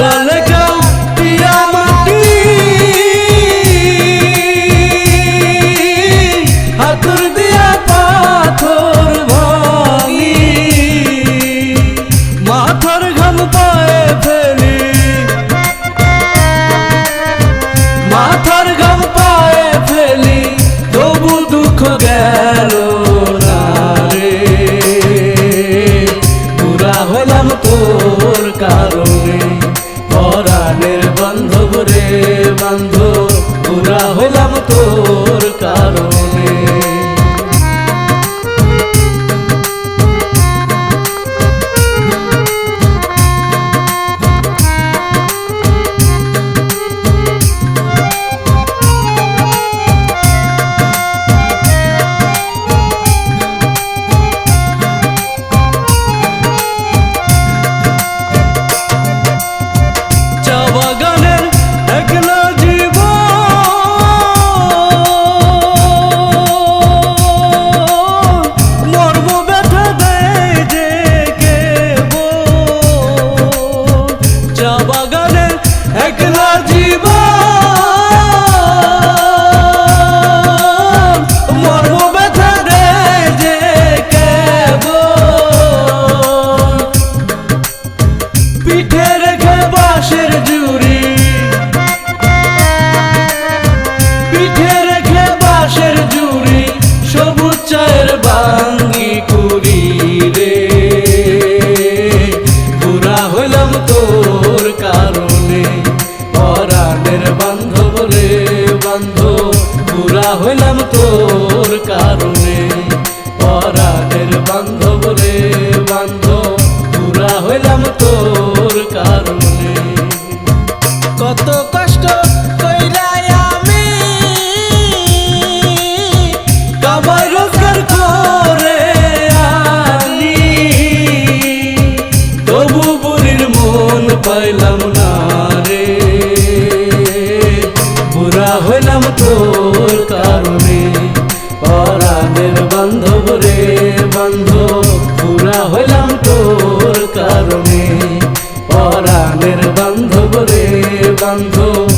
பல বন্ধু ওরা হলাম তোর বান্ধব বলে বান্ধব পুরা হইলাম তোর পরাণের বান্ধব রে বান্ধব।